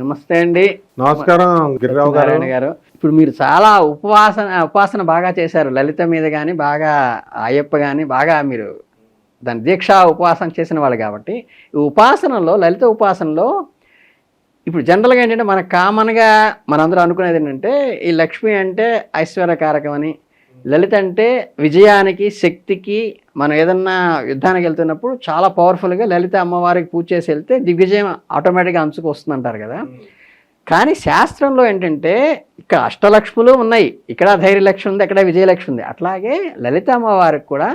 నమస్తే అండి. నమస్కారం గిరిరావు గారు. నారాయణ గారు. ఇప్పుడు మీరు చాలా ఉపవాసన ఉపాసన బాగా చేశారు. లలిత మీద కానీ బాగా అయ్యప్ప కానీ బాగా మీరు దాని దీక్ష ఉపవాసం చేసిన వాళ్ళు కాబట్టి ఈ ఉపాసనలో లలిత ఉపాసనలో ఇప్పుడు జనరల్గా ఏంటంటే మన కామన్గా మనందరూ అనుకునేది ఏంటంటే ఈ లక్ష్మి అంటే ఐశ్వర్యకారకం అని లలిత అంటే విజయానికి శక్తికి మనం ఏదన్నా యుద్ధానికి వెళ్తున్నప్పుడు చాలా పవర్ఫుల్గా లలిత అమ్మవారికి పూజ చేసి వెళ్తే దిగ్విజయం ఆటోమేటిక్గా అంచుకు వస్తుందంటారు కదా. కానీ శాస్త్రంలో ఏంటంటే ఇక్కడ అష్టలక్ష్ములు ఉన్నాయి. ఇక్కడ ధైర్యలక్ష్మి ఉంది అక్కడ విజయలక్ష్మి ఉంది. అట్లాగే లలిత అమ్మవారికి కూడా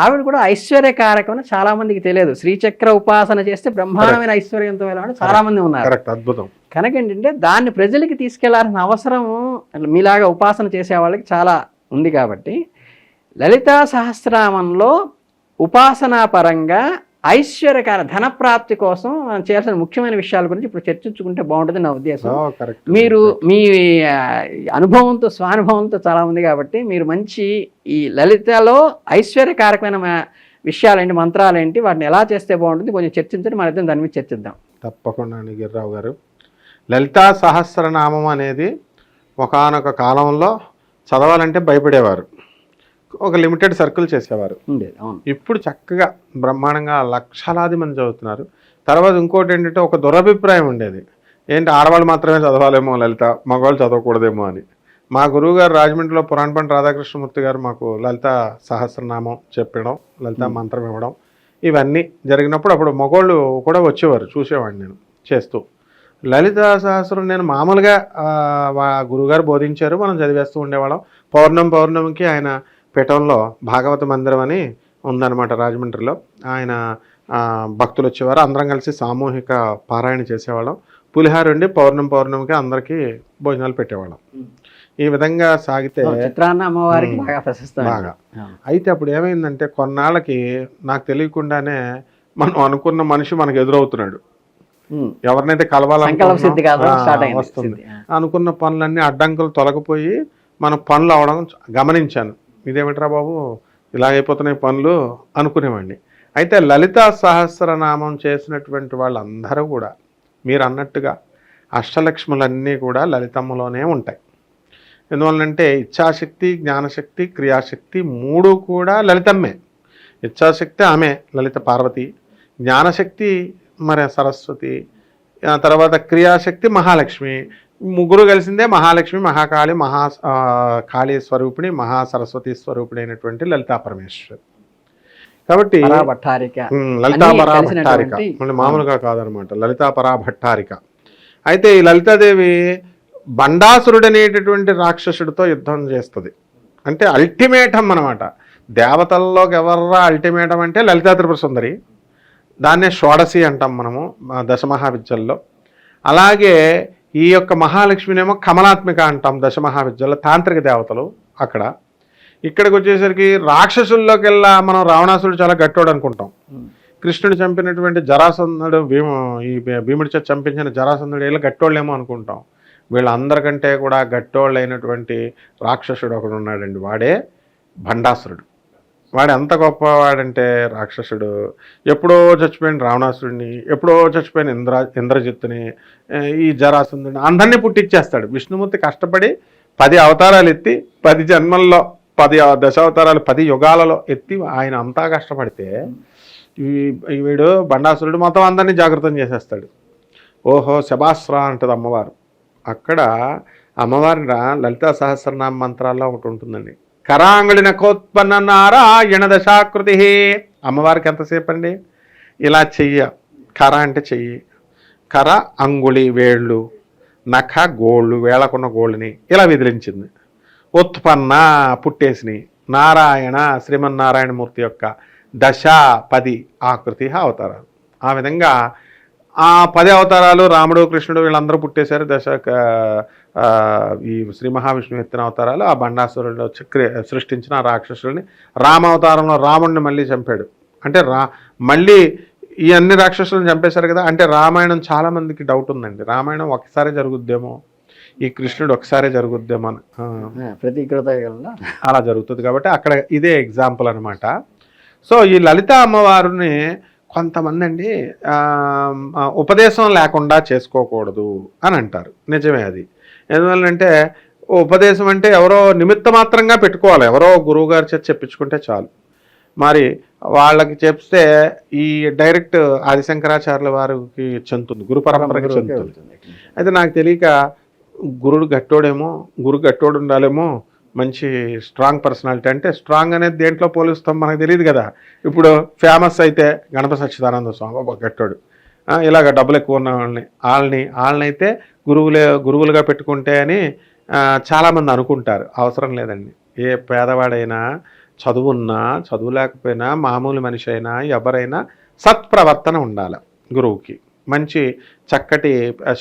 ఆవిడ కూడా ఐశ్వర్యకారకం అని చాలా మందికి తెలియదు. శ్రీచక్ర ఉపాసన చేస్తే బ్రహ్మాండమైన ఐశ్వర్యంతో వెళ్ళాలని చాలా మంది ఉన్నారు. కరెక్ట్ అద్భుతం. కనుక ఏంటంటే దాన్ని ప్రజలకి తీసుకెళ్ళాల్సిన అవసరం మీలాగా ఉపాసన చేసే వాళ్ళకి చాలా ఉంది కాబట్టి లలితా సహస్రనామంలో ఉపాసనా పరంగా ఐశ్వర్యకార ధనప్రాప్తి కోసం మనం చేయాల్సిన ముఖ్యమైన విషయాల గురించి ఇప్పుడు చర్చించుకుంటే బాగుంటుంది నా ఉద్దేశం. మీరు మీ అనుభవంతో స్వానుభవంతో చాలా ఉంది కాబట్టి మీరు మంచి ఈ లలితలో ఐశ్వర్యకారకమైన విషయాలేంటి మంత్రాలేంటి వాటిని ఎలా చేస్తే బాగుంటుంది కొంచెం చర్చించండి మన ఇద్దరం దాని మీద చర్చిద్దాం. తప్పకుండా గిరిరావు గారు. లలితా సహస్రనామం అనేది ఒకానొక కాలంలో చదవాలంటే భయపడేవారు. ఒక లిమిటెడ్ సర్కిల్ చేసేవారు. ఇప్పుడు చక్కగా బ్రహ్మాండంగా లక్షలాది మంది చదువుతున్నారు. తర్వాత ఇంకోటి ఏంటంటే ఒక దురభిప్రాయం ఉండేది. ఏంటి ఆడవాళ్ళు మాత్రమే చదవాలేమో లలిత మగవాళ్ళు చదవకూడదేమో అని. మా గురువు గారు రాజమండ్రిలో పురాణపంట రాధాకృష్ణమూర్తి గారు మాకు లలిత సహస్రనామం చెప్పడం లలిత మంత్రం ఇవ్వడం ఇవన్నీ జరిగినప్పుడు అప్పుడు మగవాళ్ళు కూడా వచ్చేవారు చూసేవాడిని నేను చేస్తూ. లలిత సహస్రం నేను మామూలుగా గురువుగారు బోధించారు మనం చదివేస్తూ ఉండేవాళ్ళం. పౌర్ణమి పౌర్ణమికి ఆయన పీఠంలో భాగవత మందిరం అని ఉందన్నమాట రాజమండ్రిలో. ఆయన భక్తులు వచ్చేవారు. అందరం కలిసి సామూహిక పారాయణ చేసేవాళ్ళం. పులిహార ఉండి పౌర్ణమి పౌర్ణమికి అందరికీ భోజనాలు పెట్టేవాళ్ళం. ఈ విధంగా సాగితే అమ్మవారికి బాగా అయితే అప్పుడు ఏమైందంటే కొన్నాళ్ళకి నాకు తెలియకుండానే మనం అనుకున్న మనిషి మనకు ఎదురవుతున్నాడు. ఎవరినైతే. ఆ. అనుకున్న పనులన్నీ అడ్డంకులు తొలగిపోయి మన పనులు అవడం గమనించాను. ఇదేమిట్రా బాబు? ఇలా అయిపోతున్నాయి పనులు అనుకునేవాడిని. అయితే లలిత సహస్రనామం చేసినటువంటి వాళ్ళందరూ కూడా మీరు అన్నట్టుగా అష్టలక్ష్ములన్నీ కూడా లలితమ్మలోనే ఉంటాయి. ఎందువల్లంటే ఇచ్ఛాశక్తి జ్ఞానశక్తి క్రియాశక్తి మూడు కూడా లలితమ్మే. ఇచ్ఛాశక్తి ఆమె లలిత పార్వతి. జ్ఞానశక్తి మరి సరస్వతి తర్వాత క్రియాశక్తి మహాలక్ష్మి. ముగ్గురు కలిసిందే మహాలక్ష్మి మహాకాళి మహా కాళీ స్వరూపిణి మహాసరస్వతి స్వరూపిణి అయినటువంటి లలితా పరమేశ్వరి. కాబట్టి పరాభట్టారిక. లలితా పరా భట్టారిక మళ్ళీ మామూలుగా కాదనమాట. లలితా పరా భట్టారిక అయితే ఈ లలితాదేవి బండాసురుడు అనేటటువంటి రాక్షసుడితో యుద్ధం చేస్తుంది. అంటే అల్టిమేటం అనమాట దేవతల్లోకి ఎవర్రా అల్టిమేటం అంటే లలితా త్రిపుర సుందరి. దాన్నే షోడసి అంటాం మనము దశమహావిద్యల్లో. అలాగే ఈ యొక్క మహాలక్ష్మినేమో కమలాత్మిక అంటాం దశమహావిద్యల్లో తాంత్రిక దేవతలు అక్కడ. ఇక్కడికి వచ్చేసరికి రాక్షసుల్లోకి వెళ్ళా మనం రావణాసురుడు చాలా గట్టోడు అనుకుంటాం. కృష్ణుడు చంపినటువంటి జరాసంధుడు భీమ ఈ భీముడి చంపించిన జరాసంధుడు వీళ్ళు గట్టోళ్ళేమో అనుకుంటాం. వీళ్ళందరికంటే కూడా గట్టోళ్ళు అయినటువంటి రాక్షసుడు ఒకడు ఉన్నాడండి వాడే భండాసురుడు వాడు ఎంత గొప్పవాడంటే రాక్షసుడు. ఎప్పుడో చచ్చిపోయిన రావణాసురుడిని ఎప్పుడో చచ్చిపోయిన ఇంద్ర ఇంద్రజిత్తుని ఈ జరాసుందుని అందరినీ పుట్టిచ్చేస్తాడు. విష్ణుమూర్తి కష్టపడి పది అవతారాలు ఎత్తి పది జన్మల్లో పది దశావతారాలు పది యుగాలలో ఎత్తి ఆయన అంతా కష్టపడితే వీడు బండాసురుడు మొత్తం అందరినీ జాగృతం చేసేస్తాడు. ఓహో శబాస్రా అంటది అమ్మవారు. అక్కడ అమ్మవారి లలితా సహస్రనామ మంత్రాల్లో ఒకటి ఉంటుందండి కరాంగుడి నకోత్పన్న నారాయణ దశాకృతి అమ్మవారికి ఎంతసేపు అండి ఇలా చెయ్య. కర అంటే చెయ్యి. కర అంగుళి వేళ్ళు నఖ గోళ్ళు వేళకున్న గోళ్ళని ఇలా విదిలించింది. ఉత్పన్న పుట్టేసిని. నారాయణ శ్రీమన్నారాయణమూర్తి యొక్క దశ పది ఆకృతి అవతారాలు. ఆ విధంగా ఆ పది అవతారాలు రాముడు కృష్ణుడు వీళ్ళందరూ పుట్టేశారు. దశ ఈ శ్రీ మహావిష్ణువు ఎత్తిన అవతారాలు ఆ బండాసురుడు సృష్టించిన ఆ రాక్షసుల్ని రామావతారంలో రాముడిని మళ్ళీ చంపాడు. అంటే రా మళ్ళీ ఈ అన్ని రాక్షసులను చంపేశారు కదా అంటే రామాయణం చాలా మందికి డౌట్ ఉందండి. రామాయణం ఒకసారి జరుగుద్దేమో ఈ కృష్ణుడు ఒకసారే జరుగుద్దేమో ప్రతీకృత అలా జరుగుతుంది కాబట్టి అక్కడ ఇదే ఎగ్జాంపుల్ అనమాట సో ఈ లలిత అమ్మవారిని కొంతమంది అండి ఉపదేశం లేకుండా చేసుకోకూడదు అని అంటారు. నిజమే అది. ఎందువల్లంటే ఉపదేశం అంటే ఎవరో నిమిత్త మాత్రంగా పెట్టుకోవాలి. ఎవరో గురువు గారి చేత చెప్పించుకుంటే చాలు. మరి వాళ్ళకి చెప్తే ఈ డైరెక్ట్ ఆదిశంకరాచార్యుల వారికి చెందుతుంది గురు పరంపరకి చెందుతుంది. అయితే నాకు తెలియక గురుడు గట్టోడేమో గురు గట్టోడు ఉండాలేమో మంచి స్ట్రాంగ్ పర్సనాలిటీ అంటే స్ట్రాంగ్ అనేది దేంట్లో పోలుస్తాం మనకు తెలియదు కదా. ఇప్పుడు ఫేమస్ అయితే గణపతి సచ్చిదానంద స్వామి ఒక గట్టాడు. ఇలాగ డబ్బులు ఎక్కువ ఉన్న వాళ్ళని వాళ్ళని వాళ్ళని అయితే గురువులే గురువులుగా పెట్టుకుంటే అని చాలామంది అనుకుంటారు. అవసరం లేదండి. ఏ పేదవాడైనా చదువున్నా చదువు లేకపోయినా మామూలు మనిషి అయినా ఎవరైనా సత్ప్రవర్తన ఉండాలి గురువుకి. మంచి చక్కటి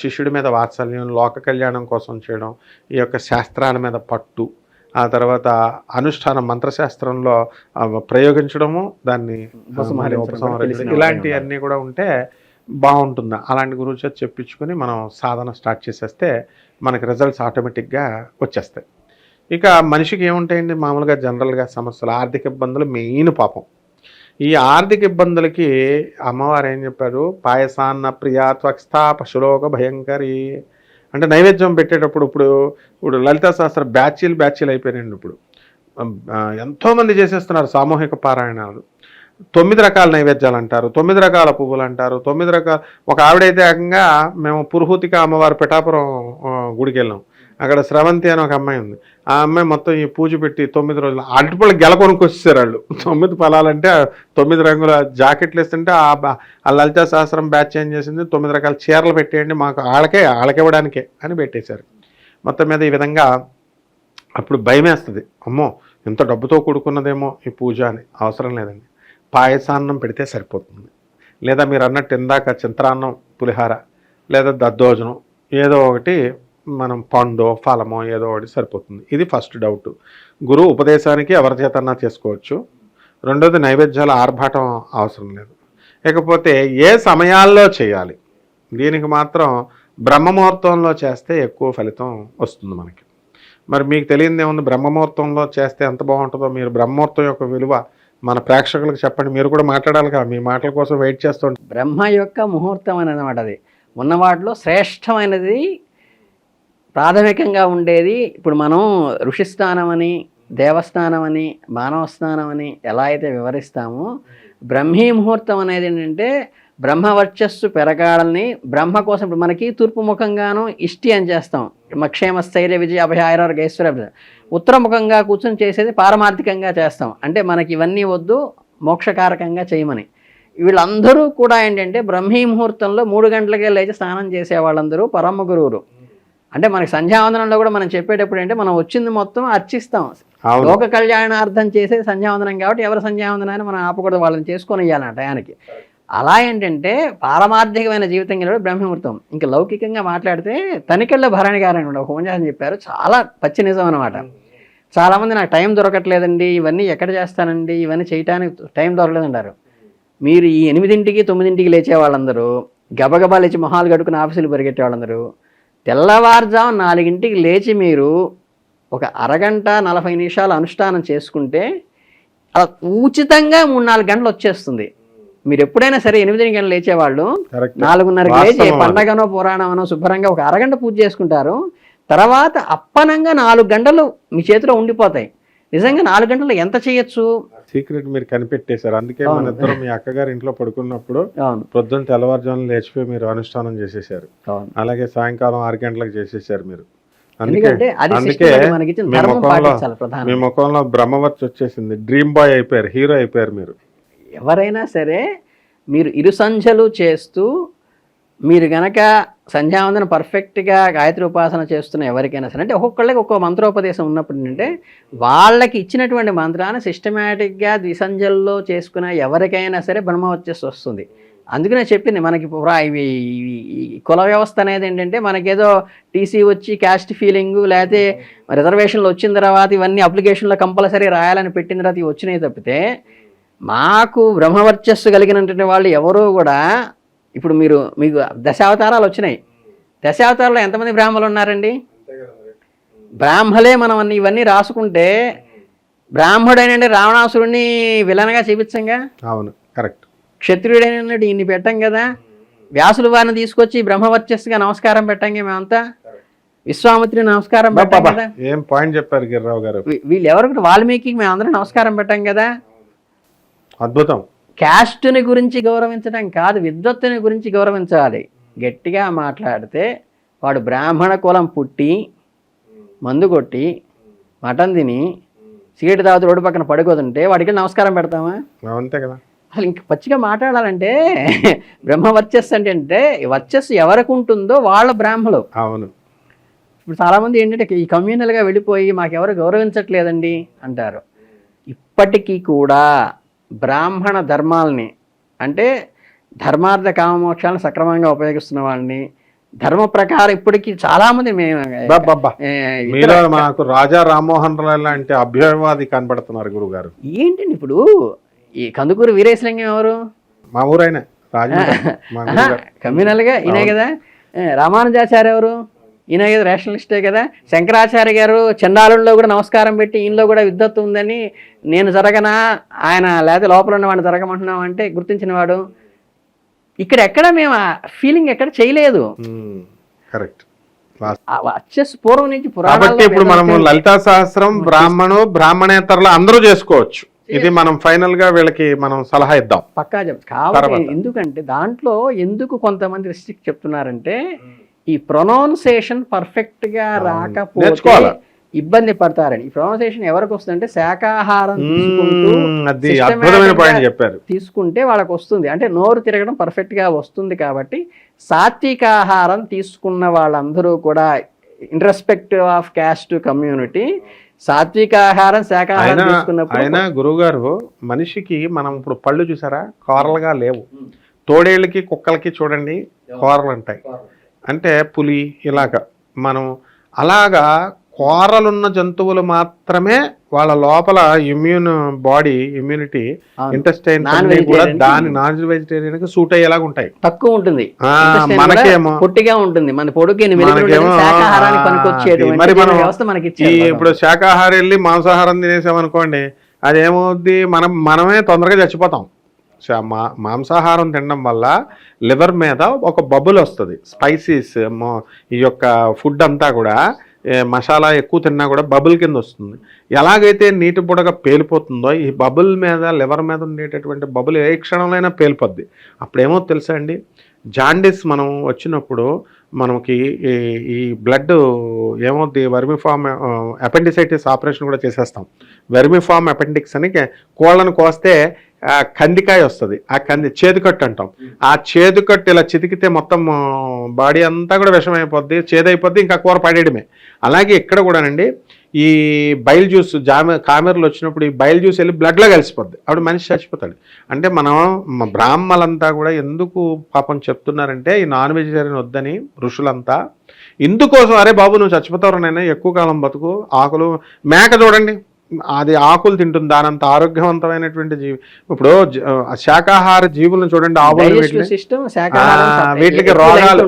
శిష్యుడి మీద వాత్సల్యం లోక కళ్యాణం కోసం చేయడం ఈ యొక్క శాస్త్రాల మీద పట్టు ఆ తర్వాత అనుష్ఠానం మంత్రశాస్త్రంలో ప్రయోగించడము దాన్ని ఆ, ఉపసంహరించడం కూడా ఉంటే బాగుంటుంది? అలాంటి గురువు చేత చెప్పించుకొని మనం సాధన స్టార్ట్ చేసేస్తే మనకి రిజల్ట్స్ ఆటోమేటిక్గా వచ్చేస్తాయి. ఇక మనిషికి ఏముంటాయండి? మామూలుగా జనరల్గా సమస్యలు ఆర్థిక ఇబ్బందులు మెయిన్ పాపం. ఈ ఆర్థిక ఇబ్బందులకి అమ్మవారు ఏం చెప్పారు? పాయసాన్న ప్రియా త్వక్స్థా పశులోక భయంకరి అంటే నైవేద్యం పెట్టేటప్పుడు ఇప్పుడు ఇప్పుడు లలితా శాస్త్ర బ్యాచీలు బ్యాచీలు అయిపోయినాయండి ఇప్పుడు. ఎంతోమంది చేసేస్తున్నారు సామూహిక పారాయణాలు. తొమ్మిది రకాల నైవేద్యాలు అంటారు తొమ్మిది రకాల పువ్వులు అంటారు తొమ్మిది రకాల ఒక ఆవిడైతే ఏకంగా మేము పురుహూతిక అమ్మవారి పిఠాపురం గుడికి వెళ్ళాం. అక్కడ స్రవంతి అని ఒక అమ్మాయి ఉంది. ఆ అమ్మాయి మొత్తం ఈ పూజ పెట్టి తొమ్మిది రోజులు అరటిపళ్ళు గెల కొనుక్కొచ్చేసారు వాళ్ళు. తొమ్మిది ఫలాలంటే తొమ్మిది రంగుల జాకెట్లు వేస్తుంటే ఆ బ- ఆ లలితా సహస్రం బ్యాచ్ ఏం చేసింది? తొమ్మిది రకాల చీరలు పెట్టేయండి మాకు వాళ్ళకే వాళ్ళకివ్వడానికే అని పెట్టేశారు. మొత్తం మీద ఈ విధంగా అప్పుడు భయం వేస్తుంది. అమ్మో ఇంత డబ్బుతో కూడుకున్నదేమో ఈ పూజ అని. అవసరం లేదండి. పాయసాన్నం పెడితే సరిపోతుంది. లేదా మీరు అన్నట్టు ఇందాక చింత్రాన్నం పులిహార లేదా దద్దోజనం ఏదో ఒకటి మనం పండో ఫలమో ఏదో ఒకటి సరిపోతుంది. ఇది ఫస్ట్ డౌట్. గురువు ఉపదేశానికి ఎవరి చేతన్నా చేసుకోవచ్చు. రెండోది నైవేద్యాల ఆర్భాటం అవసరం లేదు. ఇకపోతే ఏ సమయాల్లో చేయాలి? దీనికి మాత్రం బ్రహ్మముహూర్తంలో చేస్తే ఎక్కువ ఫలితం వస్తుంది మనకి. మరి మీకు తెలియదు ఏముంది? బ్రహ్మముహూర్తంలో చేస్తే ఎంత బాగుంటుందో? మీరు బ్రహ్మముహూర్తం యొక్క విలువ మన ప్రేక్షకులకు చెప్పండి. మీరు కూడా మాట్లాడాలి కదా. మీ మాటల కోసం వెయిట్ చేస్తుంటారు బ్రహ్మ యొక్క ముహూర్తం అనేది అనమాట అది. ఉన్న వాటిలో శ్రేష్టమైనది ప్రాథమికంగా ఉండేది ఇప్పుడు మనం ఋషిస్థానం అని దేవస్థానం అని మానవ స్నానం అని ఎలా అయితే వివరిస్తామో బ్రహ్మీ ముహూర్తం అనేది ఏంటంటే బ్రహ్మ వర్చస్సు పెరగాలని బ్రహ్మ కోసం ఇప్పుడు మనకి తూర్పు ముఖంగాను ఇష్టి అని చేస్తాం. మక్షేమ క్షేమ స్థైర్య విజయ అభయ ఆయురారోగ్య ఐశ్వర్య ఉత్తర ముఖంగా కూర్చొని చేసేది పారమార్థికంగా చేస్తాం. అంటే మనకి ఇవన్నీ వద్దు మోక్షకారకంగా చేయమని. వీళ్ళందరూ కూడా ఏంటంటే బ్రహ్మీ ముహూర్తంలో మూడు గంటలకే లేచి స్నానం చేసే వాళ్ళందరూ పరమ గురువులు అంటే మనకి సంధ్యావందనంలో కూడా మనం చెప్పేటప్పుడు అంటే మనం వచ్చింది మొత్తం అర్చిస్తాం. లోక కళ్యాణార్థం చేసే సంధ్యావందనం కాబట్టి ఎవరి సంధ్యావందనాన్ని మనం ఆపకూడదు వాళ్ళని చేసుకొని ఇవ్వాలి టయానికి. అలా ఏంటంటే పారమార్థికమైన జీవితం కలిగి బ్రహ్మముహూర్తం. ఇంకా లౌకికంగా మాట్లాడితే తనికెళ్ళ భరణి గారు అని ఒక ఉపన్యాసం చెప్పారు. చాలా పచ్చి నిజం అనమాట చాలామంది నాకు టైం దొరకట్లేదండి ఇవన్నీ ఎక్కడ చేస్తానండి ఇవన్నీ చేయటానికి టైం దొరకలేదంటారు. మీరు ఈ ఎనిమిదింటికి తొమ్మిదింటికి లేచే వాళ్ళందరూ గబగబా లేచి మొహాలు కడుకుని ఆఫీసులు పరిగెట్టే వాళ్ళందరూ తెల్లవారుజాము నాలుగింటికి లేచి మీరు ఒక అరగంట నలభై నిమిషాలు అనుష్ఠానం చేసుకుంటే అలా ఉచితంగా మూడు నాలుగు గంటలు వచ్చేస్తుంది. మీరు ఎప్పుడైనా సరే ఎనిమిది గంటలు లేచేవాళ్ళు నాలుగున్నరకి లేచి. పండగనో పురాణమనో శుభ్రంగా ఒక అరగంట పూజ చేసుకుంటారు. తర్వాత అప్పనంగా నాలుగు గంటలు మీ చేతిలో ఉండిపోతాయి. నిజంగా నాలుగు గంటలు ఎంత చేయొచ్చు? సీక్రెట్ మీరు కనిపెట్టేశారు. అందుకే మన. ఇద్దరం మీ అక్కగారి ఇంట్లో పడుకున్నప్పుడు అవును. ప్రొద్దున తెల్లవారుజామున లేచిపోయి మీరు అనుష్ఠానం చేసేసారు అలాగే సాయంకాలం ఆరు గంటలకు చేసేసారు మీరు. అందుకే మీ ముఖంలో బ్రహ్మవర్చి వచ్చేసింది. డ్రీమ్ బాయ్ అయిపోయారు హీరో అయిపోయారు మీరు. ఎవరైనా సరే మీరు ఇరు సంధ్యలు చేస్తూ మీరు గనక సంధ్యావందన పర్ఫెక్ట్గా గాయత్రి ఉపాసన చేస్తున్న ఎవరికైనా సరే అంటే ఒక్కొక్కళ్ళకి ఒక్కో మంత్రోపదేశం ఉన్నప్పుడు ఏంటంటే వాళ్ళకి ఇచ్చినటువంటి మంత్రాన్ని సిస్టమేటిక్గా ద్విసంధ్యల్లో చేసుకున్న ఎవరికైనా సరే బ్రహ్మ వచ్చేసి వస్తుంది. అందుకనే చెప్పింది మనకి పురా ఇవి ఈ కుల వ్యవస్థ అనేది ఏంటంటే మనకేదో టీసీ వచ్చి క్యాస్ట్ ఫీలింగ్ లేకపోతే రిజర్వేషన్లు వచ్చిన తర్వాత ఇవన్నీ అప్లికేషన్లో కంపల్సరీ రాయాలని పెట్టిన తర్వాత ఇవి వచ్చినాయి తప్పితే మాకు బ్రహ్మవర్చస్సు కలిగినటువంటి వాళ్ళు ఎవరూ కూడా ఇప్పుడు మీరు మీకు దశావతారాలు వచ్చినాయి. దశావతారాలు ఎంతమంది బ్రాహ్మలు ఉన్నారండి? బ్రాహ్మలే మనం అన్ని ఇవన్నీ రాసుకుంటే బ్రాహ్మడైనండి రావణాసురుడిని విలన్గా చూపించంగా? అవును కరెక్ట్. క్షత్రియుడైనట్టు ఇన్ని పెట్టాం కదా? వ్యాసుల వారిని తీసుకొచ్చి బ్రహ్మవర్చస్సుగా నమస్కారం పెట్టంగా మేమంతా? విశ్వామిత్రి నమస్కారం పెట్టాం కదా? ఏం పాయింట్ చెప్పారు గిరిరావు గారు? వీళ్ళు ఎవరికి వాల్మీకి మేము అందరం నమస్కారం పెట్టాం కదా? అద్భుతం. క్యాస్ట్ని గురించి గౌరవించడం కాదు విద్వత్తుని గురించి గౌరవించాలి. గట్టిగా మాట్లాడితే వాడు బ్రాహ్మణ కులం పుట్టి మందు కొట్టి మటన్ తిని సిగరెట్ తాగుతూ రోడ్డు పక్కన పడుకోతుంటే వాడికి నమస్కారం పెడతామా? అంతే కదా. అసలు ఇంక పచ్చిగా మాట్లాడాలంటే బ్రహ్మ వర్చస్సు అంటే అంటే వర్చస్సు ఎవరికి ఉంటుందో వాళ్ళ బ్రాహ్మలు. అవును. ఇప్పుడు చాలామంది ఏంటంటే ఈ కమ్యూనల్గా వెళ్ళిపోయి మాకెవరు గౌరవించట్లేదండి అంటారు. ఇప్పటికీ కూడా బ్రాహ్మణ ధర్మాలని అంటే ధర్మార్థ కామమోక్షాలను సక్రమంగా ఉపయోగిస్తున్న వాళ్ళని ధర్మ ప్రకారం ఇప్పటికీ చాలామంది మేము మాకు రాజా రామ్మోహన్ రాయ్ లాంటి అభ్యవాది కనబడుతున్నారు గురువు గారు ఏంటండి ఇప్పుడు? ఈ కందుకూరు వీరేశలింగం ఎవరు? మా ఊరైనా. కమ్యూనల్గా ఈయనే కదా. రామానుజాచార్య ఎవరు? ఈయన కదా రేషనలిస్టే కదా. శంకరాచార్య గారు చండాలుల్లో కూడా నమస్కారం పెట్టి ఈయనలో కూడా విద్వత్తు ఉందని నేను జరగనా ఆయన లేదా లోపల ఉన్న వాడిని జరగమంటున్నాం అంటే గుర్తించిన వాడు ఇక్కడ ఎక్కడ మేము ఫీలింగ్ ఎక్కడ చేయలేదు. కరెక్ట్. ఆ వచ్చేసి పూర్వం నుంచి కాబట్టి ఇప్పుడు మనము వేదాంతం- లలితా సహస్రం బ్రాహ్మణు బ్రాహ్మణేతరులు అందరూ చేసుకోవచ్చు. ఇది మనం ఫైనల్గా వీళ్ళకి మనం సలహా ఇద్దాం. పక్కా చెప్ కాబట్టి తర్వాత. ఎందుకంటే దాంట్లో ఎందుకు కొంతమంది రిస్ట్రిక్ట్ చెప్తున్నారంటే ఈ ప్రొనౌన్సేషన్ పర్ఫెక్ట్గా రాకపోతే? ఇబ్బంది పడతారని ఈ ప్రొనౌన్సేషన్ ఎవరికి వస్తుందంటే పాయింట్ చెప్పారు. తీసుకుంటే వాళ్ళకి వస్తుంది అంటే నోరు తిరగడం పర్ఫెక్ట్గా వస్తుంది కాబట్టి సాత్వికాహారం తీసుకున్న వాళ్ళందరూ కూడా ఇన్రెస్పెక్టివ్ ఆఫ్ క్యాస్ట్ కమ్యూనిటీ సాత్వికాహారం అయినా తీసుకున్నప్పుడు అయినా గురువు గారు మనిషికి మనం ఇప్పుడు పళ్ళు చూసారా? కూరలుగా లేవు. తోడేళ్ళకి కుక్కలకి చూడండి కూరలు. ఉంటాయి అంటే పులి ఇలాగ మనం అలాగా కూరలున్న జంతువులు మాత్రమే వాళ్ళ లోపల ఇమ్యూన్ బాడీ ఇమ్యూనిటీ. ఇంటెస్టైన్ కూడా దాని నాన్ వెజిటేరియన్కి సూట్ అయ్యేలాగా ఉంటాయి. తక్కువ ఉంటుంది. మనకేమో- పొట్టిగా ఉంటుంది. మన పనికొచ్చేటువంటి మరి మనం ఇప్పుడు శాకాహారం వెళ్ళి మాంసాహారం తినేసామనుకోండి అదేమవుద్ది? మనం మనమే తొందరగా చచ్చిపోతాం. మా మాంసాహారం తినడం వల్ల లివర్ మీద ఒక బబుల్ వస్తుంది. స్పైసీస్ ఈ యొక్క ఫుడ్ అంతా కూడా మసాలా ఎక్కువ తిన్నా కూడా బబుల్ కింద వస్తుంది. ఎలాగైతే నీటి బుడగ పేలిపోతుందో ఈ బబుల్ మీద లివర్ మీద ఉండేటటువంటి బబుల్ ఏ క్షణంలోనైనా పేలిపోద్ది. అప్పుడేమో తెలుసా అండి? జాండీస్ మనం వచ్చినప్పుడు మనకి ఈ ఈ బ్లడ్ ఏమవుద్ది? వెర్మిఫామ్ అపెండిసైటిస్ ఆపరేషన్ కూడా చేసేస్తాం. వెర్మిఫామ్ అపెండిక్స్ అని కోళ్ళను కోస్తే కందికాయ వస్తుంది. ఆ కంది చేదుకట్టు అంటాం. ఆ చేదుకట్టు ఇలా చితికితే మొత్తం బాడీ అంతా కూడా విషమైపోద్ది చేదైపోద్ది ఇంకా కూర పడేయడమే. అలాగే ఇక్కడ కూడానండి ఈ బయల్ జ్యూస్ జామ కామెరలు వచ్చినప్పుడు ఈ బయల్ జ్యూస్ వెళ్ళి బ్లడ్లో కలిసిపోద్ది. అప్పుడు మనిషి చచ్చిపోతాడు. అంటే మనం బ్రాహ్మలంతా కూడా ఎందుకు పాపం చెప్తున్నారంటే ఈ నాన్ వెజిటేరియన్ వద్దని ఋషులంతా ఇందుకోసం అరే బాబు నువ్వు చచ్చిపోతావు నైనా ఎక్కువ కాలం బతుకు ఆకులు మేక చూడండి. అది ఆకులు తింటుంది దానంత ఆరోగ్యవంతమైనటువంటి జీవి ఇప్పుడు శాకాహార జీవులను చూడండి ఆవులు వీటికి రోగాలు-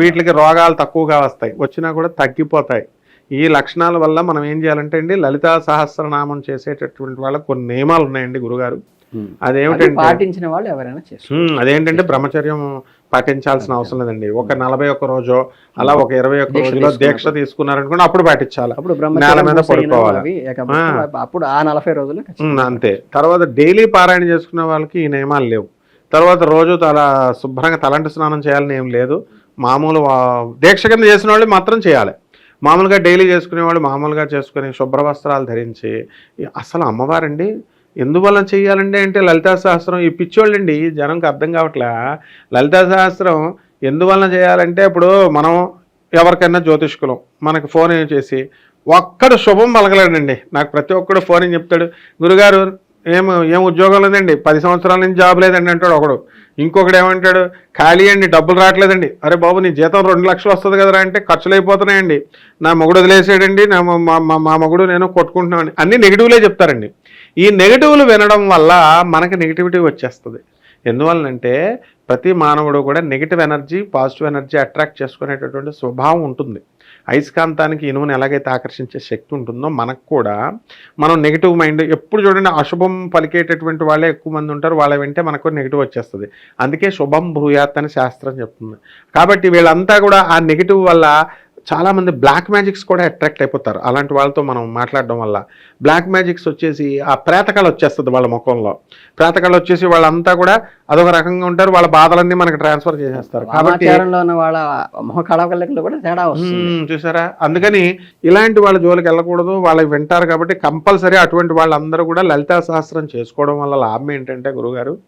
వీటికి రోగాలు తక్కువగా వస్తాయి వచ్చినా కూడా తగ్గిపోతాయి. ఈ లక్షణాల వల్ల మనం ఏం చేయాలంటే అండి లలితా సహస్రనామం చేసేటటువంటి వాళ్ళకి కొన్ని నియమాలు ఉన్నాయండి గురుగారు. అదేమిటంటే పాటించిన వాళ్ళు ఎవరైనా అదేంటంటే బ్రహ్మచర్యం పాటించాల్సిన అవసరం లేదండి. ఒక నలభై ఒక్క రోజు అలా ఒక ఇరవై ఒక్క రోజులో దీక్ష. తీసుకున్నారనుకోండి అప్పుడు పాటించాలి. అప్పుడు నేల మీద పడుకోవాలి. అప్పుడు ఆ నలభై రోజులు అంతే. తర్వాత డైలీ పారాయణ చేసుకునే వాళ్ళకి ఈ నియమాలు లేవు. తర్వాత రోజు తల శుభ్రంగా తలంటి స్నానం చేయాలని ఏం లేదు. మామూలు దీక్ష కింద చేసిన వాళ్ళు మాత్రం చేయాలి. మామూలుగా డైలీ చేసుకునే వాళ్ళు మామూలుగా చేసుకుని శుభ్ర వస్త్రాలు ధరించి అసలు అమ్మవారండి ఎందువల్ల చేయాలండి అంటే లలితా సహస్రం? ఈ పిచ్చోళ్ళండి జనంకి అర్థం కావట్లే? లలితా సహస్రం ఎందువల్ల చేయాలంటే ఇప్పుడు మనం ఎవరికైనా జ్యోతిష్కులం మనకి ఫోన్ చేసి ఒక్కడు శుభం పలకలేడండి. నాకు ప్రతి ఒక్కడు ఫోన్ అని చెప్తాడు? గురుగారు ఏం ఏం ఉద్యోగం లేదండి పది సంవత్సరాల నుంచి జాబ్ లేదండి అంటాడు ఒకడు. ఇంకొకడు ఏమంటాడు? ఖాళీ అండి డబ్బులు రావట్లేదండి. అరే బాబు నీ జీతం రెండు లక్షలు వస్తుంది కదరా అంటే ఖర్చులు అయిపోతున్నాయండి నా మొగుడు వదిలేసాడండి నా మా- మా- మా- మొగుడు నేను కొట్టుకుంటున్నామని. అన్ని నెగిటివ్లే చెప్తారండి. ఈ నెగిటివ్లు వినడం వల్ల మనకి నెగిటివిటీ వచ్చేస్తుంది. ఎందువల్లంటే ప్రతి మానవుడు కూడా negative energy positive energy attract చేసుకునేటటువంటి స్వభావం ఉంటుంది. అయస్కాంతానికి ఇనుముని ఎలాగైతే ఆకర్షించే శక్తి ఉంటుందో మనకు కూడా మనం నెగిటివ్ మైండ్ ఎప్పుడు చూడండి అశుభం పలికేటటువంటి వాళ్ళే ఎక్కువ మంది ఉంటారు. వాళ్ళ వెంటే మనకు నెగిటివ్ వచ్చేస్తుంది. అందుకే శుభం భూయాత్ అని శాస్త్రం చెప్తుంది. కాబట్టి వీళ్ళంతా కూడా ఆ నెగిటివ్ వల్ల చాలామంది బ్లాక్ మ్యాజిక్స్ కూడా అట్రాక్ట్ అయిపోతారు. అలాంటి వాళ్ళతో మనం మాట్లాడడం వల్ల బ్లాక్ మ్యాజిక్స్ వచ్చేసి ఆ ప్రేతకాలు వచ్చేస్తుంది వాళ్ళ ముఖంలో. ప్రేతకాలు వచ్చేసి వాళ్ళంతా కూడా అదొక రకంగా ఉంటారు. వాళ్ళ బాధలన్నీ మనకి ట్రాన్స్ఫర్ చేసేస్తారు. కాబట్టి వాళ్ళ కూడా తేడా చూసారా? అందుకని ఇలాంటి వాళ్ళ జోలికి వెళ్ళకూడదు. వాళ్ళకి వింటారు కాబట్టి కంపల్సరీ అటువంటి వాళ్ళందరూ కూడా లలితా శాస్త్రం చేసుకోవడం వల్ల లాభం ఏంటంటే గురుగారు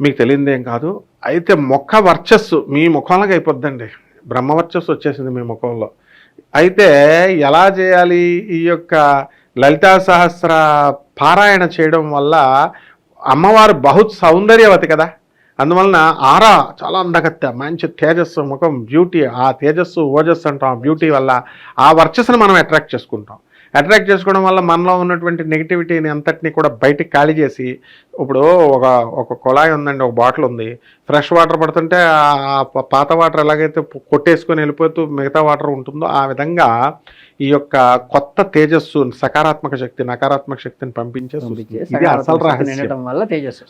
మీకు తెలియదు కాదు. అయితే మొక్క వర్చస్సు మీ ముఖంలోకి అయిపోద్దండి. బ్రహ్మవర్చస్సు వచ్చేసింది మీ ముఖంలో. అయితే ఎలా చేయాలి ఈ యొక్క లలితా సహస్ర పారాయణ చేయడం వల్ల అమ్మవారు బహుత్ సౌందర్యవతి కదా? అందువలన ఆరా చాలా అందగత్త మంచి తేజస్సు ముఖం బ్యూటీ ఆ తేజస్సు ఓజస్సు అంటాం. బ్యూటీ వల్ల ఆ వర్చస్సును మనం అట్రాక్ట్ చేసుకుంటాం. అట్రాక్ట్ చేసుకోవడం వల్ల మనలో ఉన్నటువంటి నెగిటివిటీని అంతటిని కూడా బయటికి ఖాళీ చేసి ఇప్పుడు ఒక ఒక కుళాయి ఉందండి ఒక బాటిల్ ఉంది. ఫ్రెష్ వాటర్ పడుతుంటే ఆ పాత వాటర్ ఎలాగైతే కొట్టేసుకొని వెళ్ళిపోతూ మిగతా వాటర్ ఉంటుందో ఆ విధంగా ఈ యొక్క కొత్త తేజస్సు సకారాత్మక శక్తి నకారాత్మక శక్తిని పంపించే అసలు రహస్యం. వల్ల తేజస్సు.